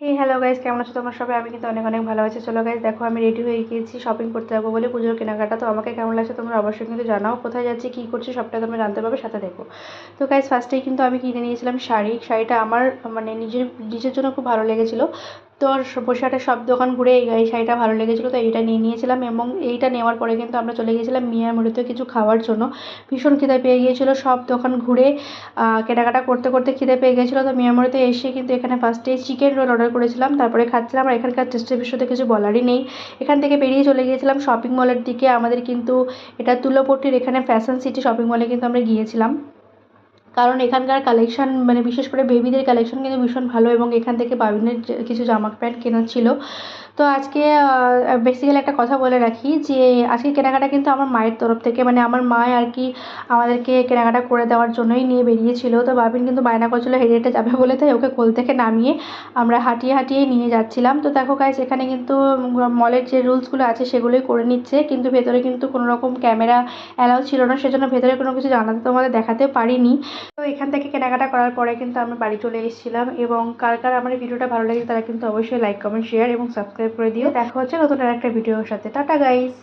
এই hello guys কেমন আছো তোমার সবাই? আমি কিন্তু অনেক অনেক ভালো আছি। চলো গাইজ দেখো, আমি রেডি হয়ে গিয়েছি শপিং করতে যাব বলে পুজোর কেনাকাটা। তো আমাকে কেমন লাগছে তোমরা অবশ্যই কিন্তু জানাও। কোথায় যাচ্ছি, কী করছি, সবটা তোমরা জানতে পারবে, সাথে দেখো। তো গাইজ ফার্স্টেই কিন্তু আমি কিনে নিয়েছিলাম শাড়ি। শাড়িটা আমার মানে নিজের নিজের জন্য খুব ভালো লেগেছিলো। তো বসিরহাটের সব দোকান ঘুরে এই শাড়িটা ভালো লেগেছিলো, তো এইটা নিয়ে নিয়েছিলাম এবং এইটা নেওয়ার পরে কিন্তু আমরা চলে গিয়েছিলাম মিয়ার মুড়িতে কিছু খাওয়ার জন্য। ভীষণ খিদে পেয়ে গিয়েছিল, সব দোকান ঘুরে কেনাকাটা করতে করতে খিদে পেয়ে গেছিল তো মিয়ার মুড়িতে এসে কিন্তু এখানে ফার্স্টে চিকেন রোল অর্ডার করেছিলাম, তারপরে খাচ্ছিলাম আর এখানকার টেস্টের বিষয়ে কিছু বলারই নেই। এখান থেকে বেরিয়ে চলে গিয়েছিলাম শপিং মলের দিকে, আমাদের কিন্তু এটা তুলোপট্টির এখানে ফ্যাশন সিটি শপিং মলে কিন্তু আমরা গিয়েছিলাম। কারণ এখানকার কালেকশন মানে বিশেষ করে বেবিদের কালেকশন কিন্তু ভীষণ ভালো এবং এখান থেকে বাবিনের কিছু জামা প্যান্ট কেনার ছিল। তো আজকে বেসিক্যালি একটা কথা বলে রাখি যে, আজকে কেনাকাটা কিন্তু আমার মায়ের তরফ থেকে মানে আমার মা আর কি আমাদেরকে কেনাকাটা করে দেওয়ার জন্যই নিয়ে বেরিয়েছিল। তো বাবিন কিন্তু বায়না করছিল, হেঁটে যাবে বলে, তাই ওকে কোল থেকে নামিয়ে আমরা হাঁটিয়ে হাঁটিয়ে নিয়ে যাচ্ছিলাম। তো দেখো গাইস এখানে কিন্তু মলের যে রুলসগুলো আছে সেগুলোই করে নিচ্ছে। কিন্তু ভেতরে কিন্তু কোনো রকম ক্যামেরা অ্যালাউ ছিল না, সেজন্য ভেতরে কোনো কিছু জানাতে তোমাদের দেখাতে পারিনি। তো এখান থেকে কেনাকাটা করার পরে কিন্তু আমি বাড়ি চলে এসেছিলাম এবং কার কার আমার ভিডিওটা ভালো লাগে তারা কিন্তু অবশ্যই লাইক কমেন্ট শেয়ার এবং সাবস্ক্রাইব করে দিও। দেখা হচ্ছে নতুন আর একটা ভিডিওর সাথে। Tata guys